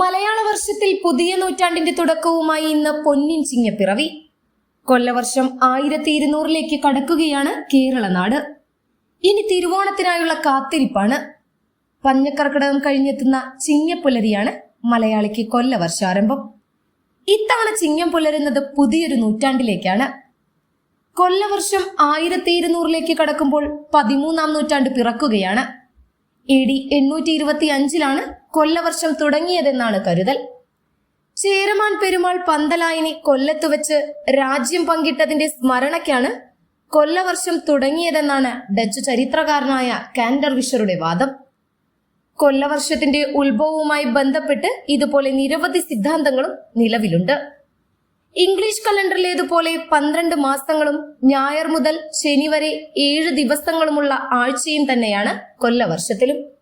മലയാള വർഷത്തിൽ പുതിയ നൂറ്റാണ്ടിന്റെ തുടക്കവുമായി ഇന്ന് പൊന്നിൻ ചിങ്ങപ്പിറവി കൊല്ലവർഷം ആയിരത്തി ഇരുന്നൂറിലേക്ക് കടക്കുകയാണ് കേരള നാട്. ഇനി തിരുവോണത്തിനായുള്ള കാത്തിരിപ്പാണ്. പഞ്ഞക്കർക്കിടകം കഴിഞ്ഞെത്തുന്ന ചിങ്ങപ്പുലരിയാണ് മലയാളിക്ക് കൊല്ലവർഷാരംഭം. ഇത്തവണ ചിങ്ങം പുലരുന്നത് പുതിയൊരു നൂറ്റാണ്ടിലേക്കാണ്. കൊല്ലവർഷം ആയിരത്തി ഇരുന്നൂറിലേക്ക് കടക്കുമ്പോൾ പതിമൂന്നാം നൂറ്റാണ്ട് പിറക്കുകയാണ്. എ ഡി എണ്ണൂറ്റി ഇരുപത്തി അഞ്ചിലാണ് കൊല്ലവർഷം തുടങ്ങിയതെന്നാണ് കരുതൽ. ചേരമാൻ പെരുമാൾ പന്തലായനി കൊല്ലത്തു വെച്ച് രാജ്യം പങ്കിട്ടതിന്റെ സ്മരണയ്ക്കാണ് കൊല്ലവർഷം തുടങ്ങിയതെന്നാണ് ഡച്ച് ചരിത്രകാരനായ കാൻഡർ വിഷറുടെ വാദം. കൊല്ലവർഷത്തിന്റെ ഉത്ഭവവുമായി ബന്ധപ്പെട്ട് ഇതുപോലെ നിരവധി സിദ്ധാന്തങ്ങളും നിലവിലുണ്ട്. ഇംഗ്ലീഷ് കലണ്ടറിലേതുപോലെ പന്ത്രണ്ട് മാസങ്ങളും ഞായർ മുതൽ ശനി വരെ ഏഴ് ദിവസങ്ങളുമുള്ള ആഴ്ചയും തന്നെയാണ് കൊല്ലവർഷത്തിലും.